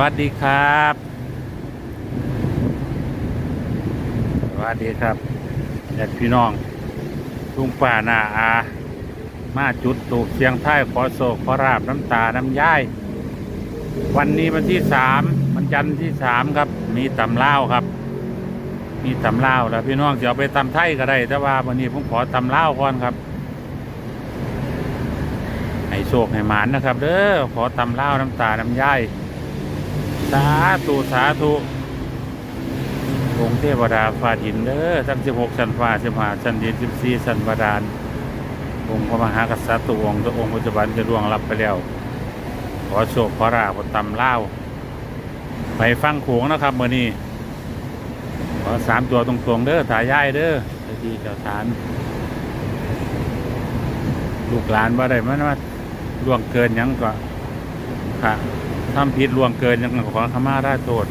วัสดีครับ สวัสดีครับญาติพี่น้องลุงป่านาอา มาจุดตูกเสียงไทยขอโศกขอราบน้ำตา น้ำย่าย วันนี้วันที่สามวันจันทร์ที่สามครับ มีตำเล่าครับ มีตำเล่าแล้วพี่น้องจะเอาไปตำไทยก็ได้ แต่ว่าวันนี้ผมขอตำเล่าก่อนครับให้โชคให้หมานนะครับเด้อขอตำเล่าน้ำตา น้ำย่าย สาธุสาธุองค์เทวดาฟ้าดินเด้อทั้งสิบหกชั้นฟ้าสิบห้าชั้นดินสิบสี่ชั้นบาดาลองค์พระมหากษัตริย์ตัวองค์ตัวองค์ปัจจุบันจะล่วงรับไปแล้ว ขอโชคขอราบตำเล่าไปฟังโขงนะครับเมื่อนี้ขอสามตัวตรงๆเด้อถ่ายย่ายเด้อเจ้าที่เจ้าทาน ลูกหลานว่าได้มันว่าล่วงเกินยังก็ค่ะ ทำผิดล่วงเกินยังขอขมาราโทษ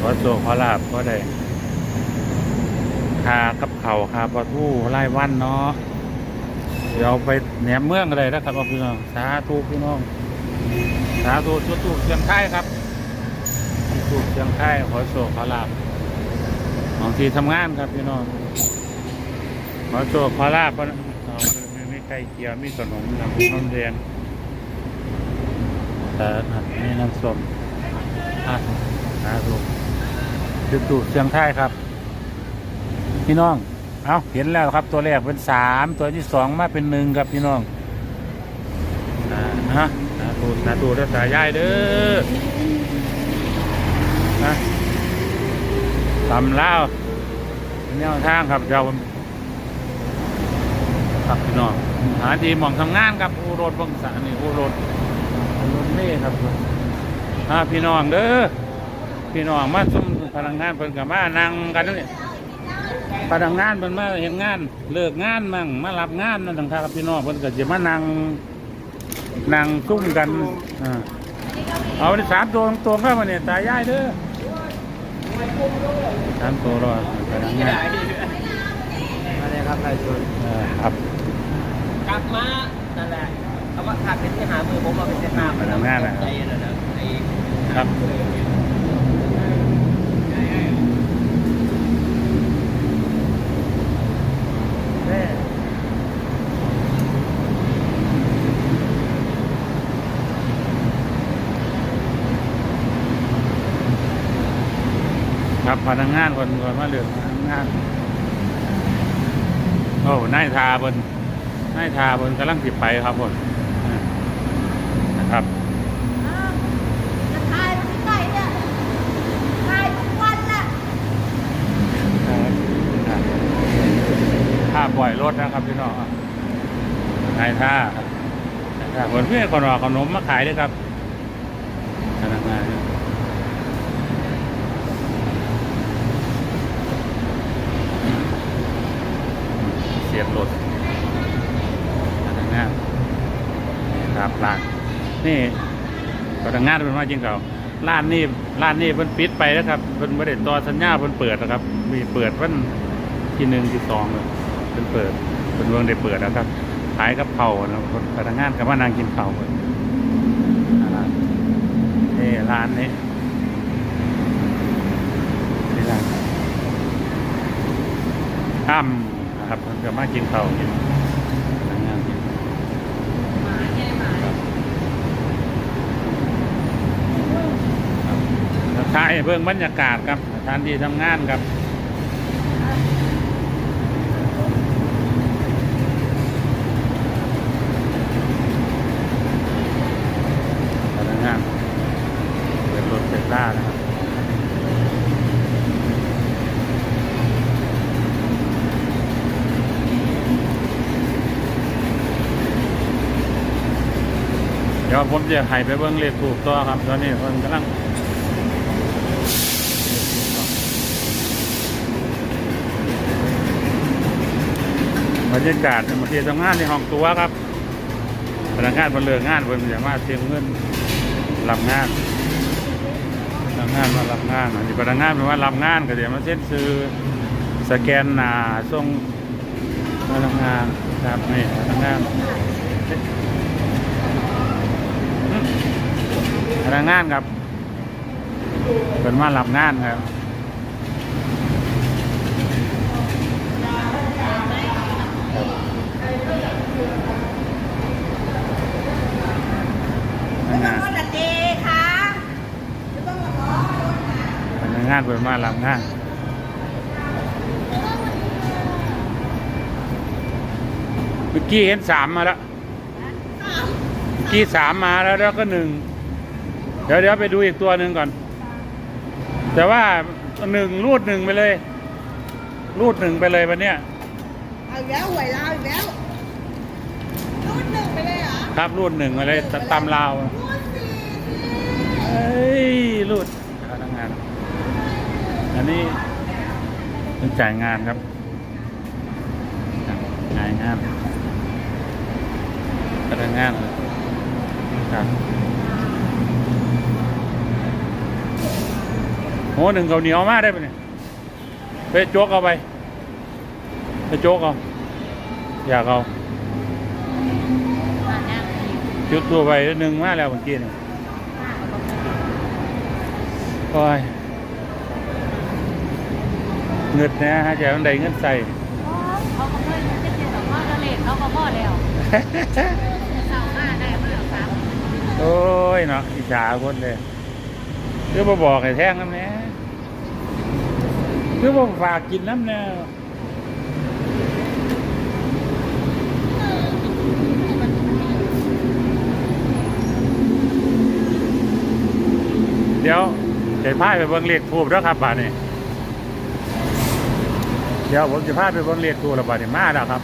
ขอโชคขอลาบก็ได้คากับเข่าคาปลาทู่ไล่วันเนาะเดี๋ยวไปแหนมเมืองอะไรนะครับพี่น้องสาธุพี่น้องสาธุจุดทูกเชียงไทยครับจุดทูกเชียงไทยขอโชคขอลาบของที่ทำงานครับพี่น้องขอโชคขอลาบเพราะเอามีมีไก่เกียวมีขนมน้ำนมเรียน แต่อันนี้น้ำส้มอะสาธุจุดทูกเชียงไทยครับ พี่น้อง เอาเห็นแล้วครับตัวแรกเป็นสามตัวที่สองมาเป็นหนึ่งครับพี่น้องอ่าฮะสาธุสาธุรักษายายเด้อนะตำล่าวแนวทางครับเราครับพี่น้องหาทีหมองทำงานครับอูรถบังสานี่อูรถอู รถเล่ครับอ่าพี่น้องเด้อพี่น้องมาซุ่มพนักงานเพิ่นกับมานั่งกันนี่พนักงานเพิ่นมาเห็นงาน เลิกงานมั่งมารับงานนั่นต่างครับพี่น้องเพิ่นก็จะมานั่งนั่งซุ่มกันอ่าเอาไปสามตัวตรงๆครับวันนี้ตายายเด้อสามตัวรอไปนั่งงานมาเลยครับนายชนเออครับกลับมานั่นแหละ ว่าถ้าเป็นที่หามือผมเอาเป็นที่หามาแล้วใจนั่นนะครับครับพนักงานคนคนมาเลือกพนักงานโอ้นายทาบนนายทาบนกำลังติดไปครับผมอ่านะครับ จะถ่ายมันที่ไหนเนี่ยถ่ายทุกวันน่ะ ค่าปล่อย รถนะครับพี่น้องนายท่าครันายท่าคนเพื่อนคนรอขนมมาขายด้วยครับพนักงานเสียบรถพนักงานครับร้านนี่พนักงานเป็นว่าจริงเก่าร้านนี้ร้านนี้เพิ่นปิดไปแล้วครับเพิ่นไม่ได้ต่อสัญญาเพิ่นเปิดนะครับ มีเปิดเพิ่นที่หนึ่งที่สองเลย เป็นเปิดเป็นเมืองได้เปิดนะครับขายกับเผาวนะคนพนักงานกับว่านางกินเผาวเลยอ่านี่ร้านนี้นี่ร้านอ้ำนะครับเพิ่นก็มากินเผาวกินพนักงานกินครับครับถ่ายให้เบิ่งบรรยากาศครับสถานที่ทำงานครับ พนักงานเป็นรถเซต้านะครับเดี๋ยวผมจะให้ไปเบิ้งเลขถูกต่อครับตอนนี้เพิ่นกำลังบรรยากาศในมาเที่ยวทำงานในห้องตัวครับพนักงานบนเรืองานบนอย่างมาเตรียมเงินรับงานพนักงานมารับงานอันนี้พนักงานเป็นว่ารับงานก็เดี๋ยวมาเช็ดซื้อสแกนหนาส่งพนักงานครับนี่พนักงาน นักงานครับเป็นมารับงานครับพนักงานรถอะเดค่ะไม่ต้องมาล้อรถนะพนักงานเป็นมารับงานเมื่อกี้เห็นสามมาแล้วสามเมื่อกี้สามมาแล้วแล้วก็หนึ่ง เดี๋ยวเดี๋ยวไปดูอีกตัวหนึ่งก่อน แต่ว่าหนึ่งรูดหนึ่งไปเลย รูดหนึ่งไปเลยวันเนี้ยเอาอีกแล้วหวยลาวอีกแล้วรุ่นหนึ่งไปเลยเหรอครับรูดหนึ่งไปเลยตตำลาวรุ่นสี่สิเฮ้ยรูดพนักงาน อันนี้ต้องจ่ายงานครับจ่ายงานพนักงานครับ โหหนึ่งเขาวเหนียวมากได้ปะเนี่ยไปโจกเอาไปไปโจกเอาอยากเอาจุดตัวไปหนึ่งมาแล้วเมื่อกี้นี่โอ้ยเงินนะฮะจะเอาใดเงินใส่เขาก็เพิ่งจะเจอกับพ่อทะเลเขาก็พ่อแล้วเศร้ามากได้มากครับโอ้ยเนาะอิจฉาคนเลย คือมาบอกให้แท่งน้ำเนี้ยคือมาฝากกินน้ำเนี้ยเดี๋ยวเดี๋ยวพาไปเบิ่งเลขทูบแล้วครับบาดนี้เดี๋ยวผมจะพาไปเบิ่งเลขทูบแล้วบาดนี้มาแล้วครับ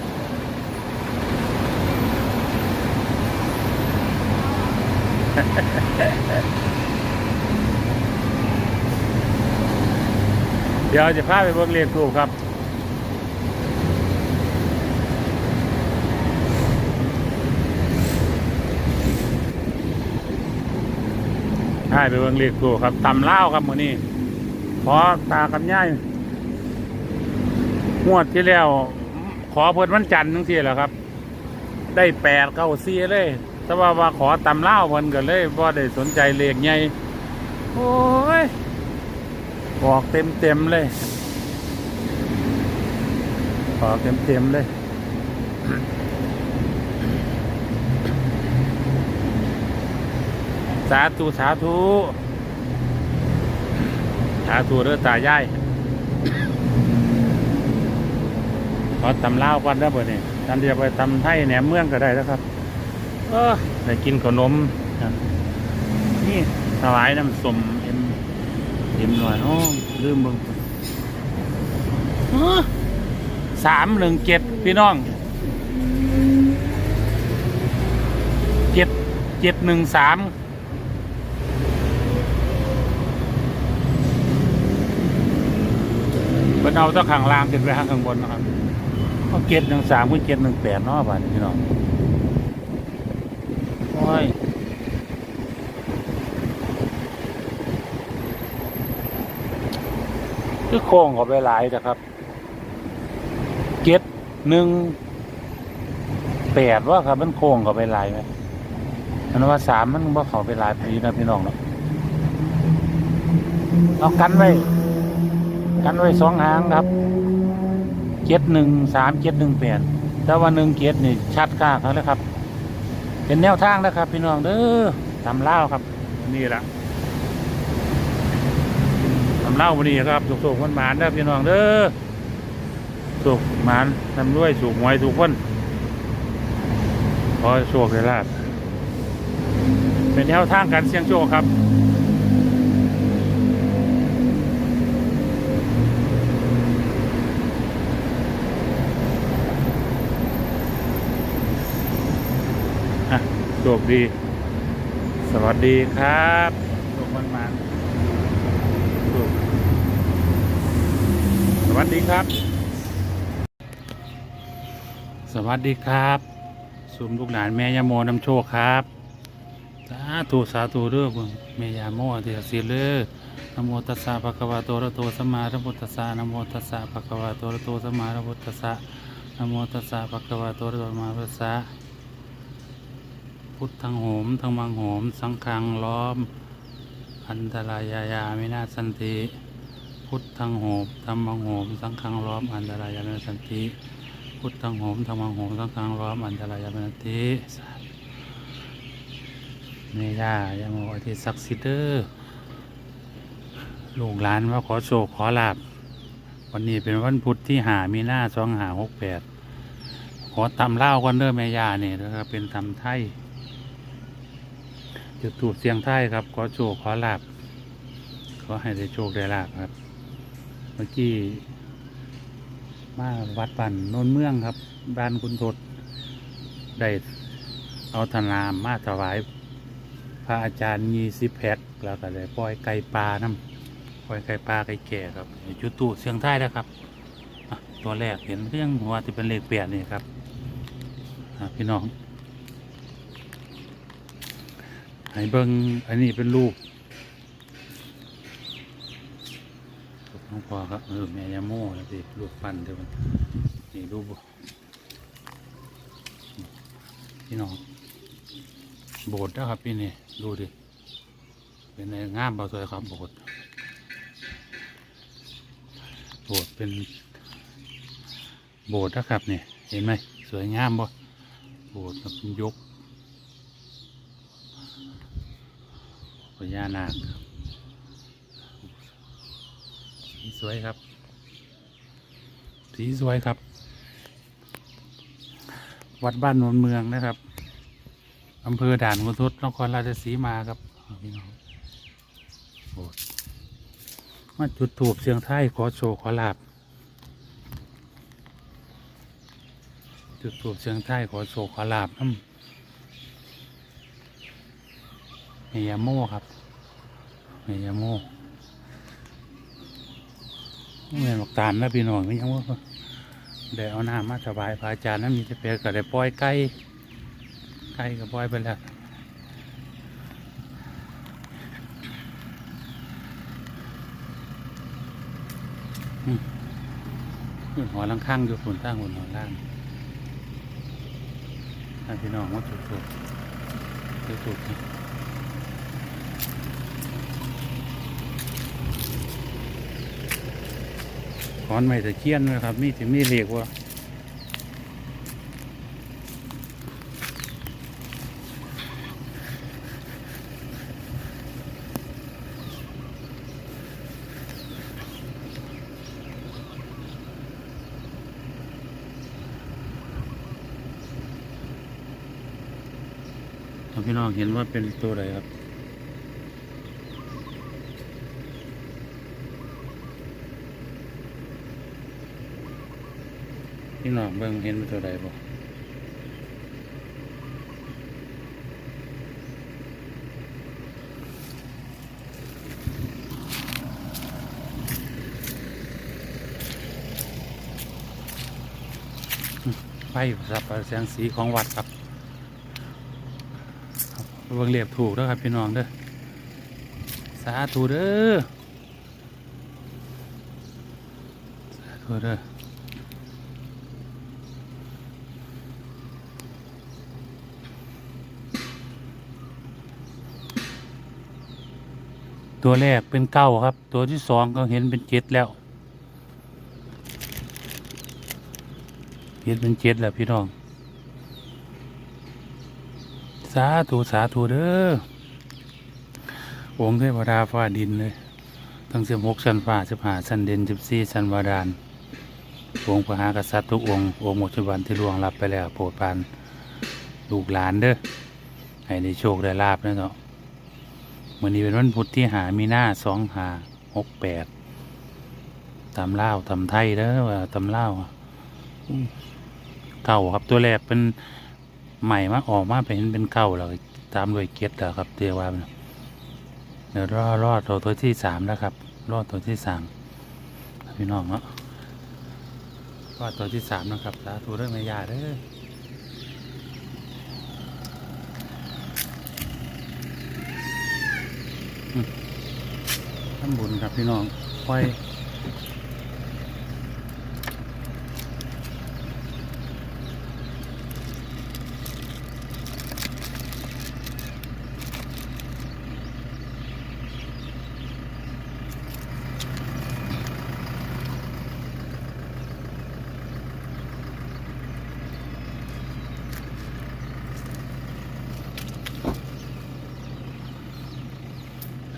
เดี๋ยวจะพาไปเบิ่งเลขทูบครับพาไปเบิ่งเลขทูบครับตำเล่าครับมื้อนี้ขอตากับย่ายงวดที่แล้ว ขอเพิ่นวันจันทร์ทั้งทีแหละครับ ได้แปดเก้าสี่เลย แต่ว่าว่าขอตำเล่าเพิ่นก็เลยบ่ได้สนใจเลขใหญ่โอ้ย บอกเต็มเต็มๆเลยบอกเต็มเต็มๆเลยสาธุสาธุสาธุเด้อตายายขอตำเลาก่อนได้บ่เนี่ยท่านจะไปตำไทยแหนมเมืองก็ได้แล้วครับ เออได้กินขนมนี่ถวายน้ำสม เอ็มเอ็มหน่อยโอ้ลืมเบิ่งสามหนึ่งเจ็ดพี่น้องเจ็ดเจ็ดหนึ่งสามเป็นเอาตั้งข้างล่างขึ้นไปข้างบนนะครับเจ็ดหนึ่งสามกับเจ็ดหนึ่งแปดเนาะบ้านพี่น้องโอ้ย คือโค้งเขาไปหลายนะครับเจ็ดหนึ่งแปดว่าครับมันโค้งเขาไปหลายไหมมันว่าสามมันว่าเขาไปหลายปีนะพี่น้องเนาะเอากันไว้ กันไว้สองหางครับเจ็ดหนึ่งสามเจ็ดหนึ่งแปดแต่ว่าหนึ่งเจ็ดนี่ชัดกล้าเขาเลยครับ เป็นแนวทางนะครับ พี่น้องเด้อตำเล่าครับ นี่แหละ เล่าวันนี้ครับสุกสุกมันหมานๆเด้อพี่น้องเด้อสุกหมานทำด้วยสุกหวยสุกคนขอโชคเลยลาบเป็นแนวทางการเสี่ยงโชคครับอะโชคดี สวัสดีครับโชคมันมันโชคส วัสดีครับ สวัสดีครับสุมลูกหลานแม่ยาโมนำโชคครับสาธุสาธุเด้อคุณแม่ยาโมเดียสิเลอนโมตัสสะภะคะวะโตระโตสัมมาสัมพุทธัสสะนโมตัสสะภะคะวะโตระโตสัมมาสัมพุทธัสสะนโมตัสสะภะคะวะโตระโตสัมมาสัมพุทธัสสะพุทธังโหมทังมังโหม สังฆังล้อม อันตรายายาไมินาสันติ พุทธังโหมธรรมังโหมสังฆังล้อมอันตรายามนาสันติพุทธังโหมธรรมังโหมสังฆังล้อมอันตรายามนาสันติเมย่ายาโมอธิศักดิ์สิทธิ์เด้อลูกหลานว่าขอโชคขอลาบวันนี้เป็นวันพุธที่หามีหน้าสองหาหกแปดขอตำเล่าก่อนเด้อแม่ยาเนี่ยนะครับเป็นตำไทยจุดถูกเสียงไทยครับ ขอโชคขอลาบขอให้ได้โชคได้ลาบครับ มื่อกี้มาวัดปันโนนเมืองครับบ้านคุณทศได้เอาธนามมาถวาย พระอาจารย์มีสิบแพ็คแล้วก็เลยปล่อยไก่ปลาน้ำปล่อยไก่ปลาไก่แก่ครับจุดตูเสียงไทายนะครับตัวแรกเห็นเรื่องว่าจะเป็นเลขเปลี่ยนนี่ครับพี่น้องให้เบิ้งอันนี้เป็นลูกลูกน้อ งพ่อครับเออแม่ยาโม่นะพี่ลูกปั้นเดี๋ยวมันนี่ลูกพี่น้องโบสถ์นะครับพี่นี่ดูดิเป็นไงงามเบาสวยครับโบสถ์โบสถ์เป็นโบสถ์นะครับเนี่ยเห็นไหมสวยงามบ่โบสถ์กับเป็นยกพญานาคสี สวยครับ สีสวยครับ วัดบ้านโนนเมืองนะครับอำเภอด่านขุนทดนครราชสีมาครับพี่น้องโอ้มาจุดถูบเสียงไทยขอโชว์ขอลาบจุดถูบเสียงไทยขอโชว์ขอลาบน้ำเมียโม่ครับเมียโม่ เมียบอกตามนะพี่น้องไม่ยังว่าเดี๋ยวเอาน้ำมาถวายพระอาจารย์นั้นมีแต่เปรก็ได้ปล่อยไก่ไก่กับบอยไปแล้วอืมอยู่หัวลังข้างอยู่ฝุ่นตั้งหุ่นหัวล่างพี่น้องว่าถูกถูกถูกถูกนะข อนไม่ตะเคียนนะครับมีถึงมีเรียกว่าพี่น้องเห็นว่าเป็นตัวอะไรครับ พี่น้องเบิ่งเห็นเป็นตัวใดบ่ไฟสับแสงสีของวัดครับเบิ่งเรียบถูกแล้วครับพี่น้องเด้อสาธุเด้อสาธุเด้อ ตัวแรกเป็นเก้าครับ ตัวที่สองก็เห็นเป็นเจ็ดแล้ว เห็นเป็นเจ็ดแล้วพี่น้อง สาธุสาธุเด้อองค์เทวดาฟ้าดินเลย ทั้งสิบหกชั้นฟ้าสิบห้าชั้นเด่นสิบสี่ชั้นบาดาลองค์พระหากษัตริย์ทุกองค์ องค์ปัจจุบันที่ล่วงลับไปแล้วโปรดปานลูกหลานเด้อให้ได้โชคได้ลาบนะเนาะ วันนี้เป็นวันพุธที่หามีหน้าสองหาหกแปดตำเล่าตำไทยเด้ว่าตำเล่าเก่าครับตัวแรกเป็นใหม่มาออกมาเป็นเป็นเก่าแล้วตามด้วยเกียรติแล้วครับเตียว่ามันเดี๋ยวรอดรอดตัวตัวที่สามแล้วครับ รอดตัวที่สามพี่น้องเนาะรอดตัวที่สามนะครับสาธุเรื่องไม่ยาเด้ออืม ทำบุญครับพี่น้องค่อย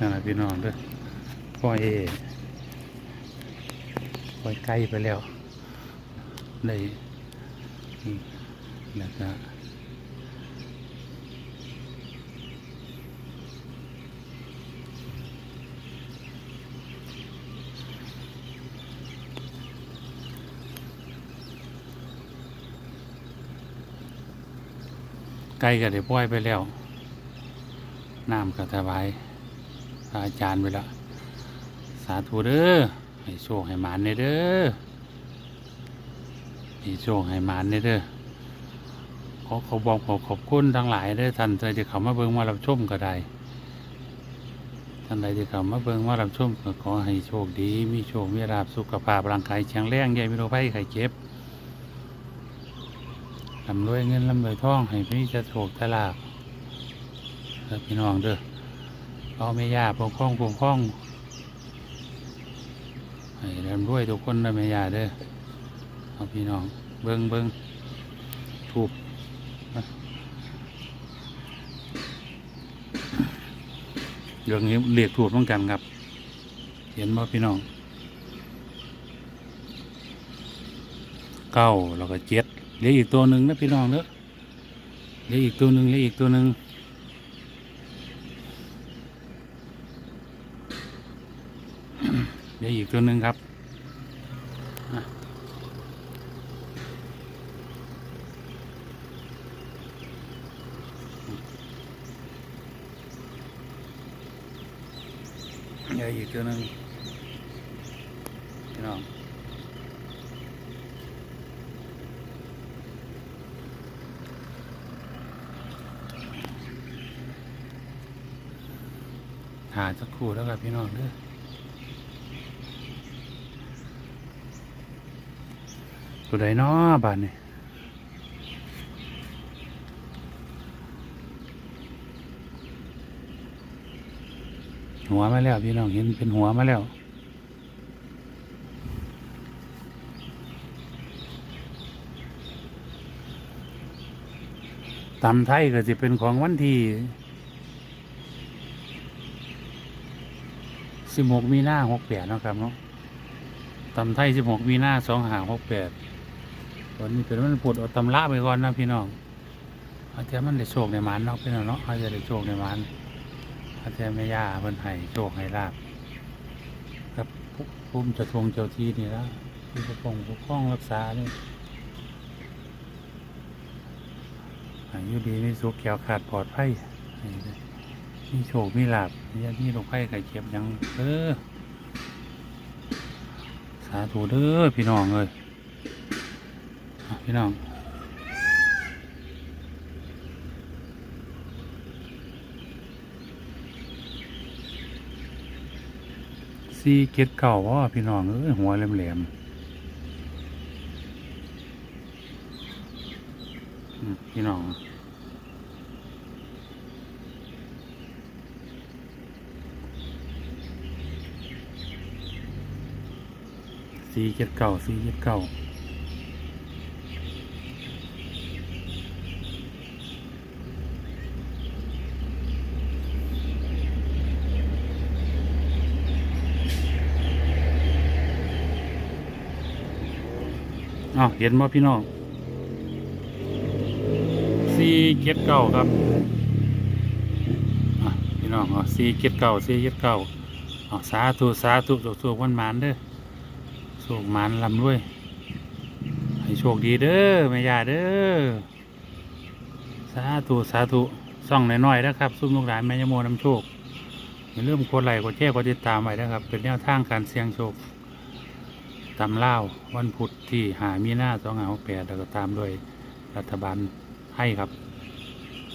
นั่นแหละพี่น้องเด้อปล่อยปล่อยไกลไปแล้ว ได้นี่แล้วก็ไกลก็ได้ปล่อยไปแล้ว น้ำก็ถวาย พระอาจารย์ไปแล้ว สาธุเด้อให้โชคให้หมานเด้อเด้อให้โชคให้หมานเด้อเด้อขอขอบอกขอขอบคุณทั้งหลายเด้อท่านใดที่เขามาเบิ่งมารับชมก็ได้ท่านใดที่เขามาเบิ่งมารับชมก็ขอให้โชคดี มีโชคมีลาภสุขภาพร่างกายแข็งแรงอย่มีโรคภัยไข้เจ็บลำรวยเงินลำรวยทองให้มีจะโชคจะลาภเด้อพี่น้องเด้อ พ่อแม่ย่าปกครองปกครองให้รำรวยทุกคนนะแม่ย่าเด้อเอาพี่น้องเบิ้งเบิ้งถูกเรื่องนี้เรียกถูกเหมือนกันครับ เห็นบ่พี่น้องเก้าแล้วก็เจ็ดเหลืออีกตัวหนึ่งนะพี่น้องเด้อเหลืออีกตัวหนึ่งเหลืออีกตัวหนึ่ง ดี๋ยวอีกตัวหนึ่งครับเดี๋ยวอีกตัวหนึ่งพี่น้องหาสักครู่แล้วครับพี่น้องเด้อ ตัวใดน้อบานนี่หัวมาแล้วพี่น้องเห็นเป็นหัวมาแล้วตำไทยก็จะเป็นของวันที่สิบหกมีหน้าหกแปดนะครับเนาะตำไทยสิบหกมีหน้าสองหาหกแปด นนี้เป็นวันพุธเอาตำละไปก่อนนะพี่น้องอาเจจะมันได้โชคในหมันเนาะพี่น้องเนาะอาจจะได้โชคในหมันอาจจะไม่ยาเพิ่นให้โชคให้ลาบครับภูมิเจะทวงเจ้าที่นี่ละที่ปกป้องปกป้องรักษาเนี่ยให้อยู่ดีมีสุขแก้วขาดปลอดภัยให้ได้มีโชคมีลาบอย่ามีโรคภัยไข้เจ็บยังเออสาธุเด้อพี่น้องเลยอะ พี่น้องซีเก็ดเก่าว่าพี่น้องเอ้ยหัวแหลมๆอืมพี่น้องซีเก็ดเก่าซีเก็ดเก่า อ้าเห็นบ่พี่น้องซีเก็ดเก่าครับพี่น้องอ๋อซีเก็ดเก่าซีเก็ดเก่าอ๋อสาธุสาธุสุขวันหมานเด้อโชคหมานลำด้วย ให้โชคดีเด้อแม่ยาเด้อสาธุสาธุส่องน้อยๆนะครับซุ้มลูกหลานแม่ยโมนำโชคอย่าลืมกดไลค์กดแชร์กดติดตามไว้นะครับ เป็นแนวทางการเสี่ยงโชค ตำเล่าวันพุธที่หามีนาสองห้าหกแปดแล้วก็ตามด้วยรัฐบาลให้ครับ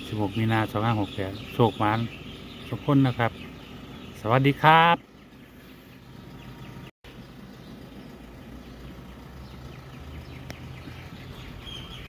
สิบหกมีนาสองห้าหกแปดโชคมานทุกคนนะครับ สวัสดีครับ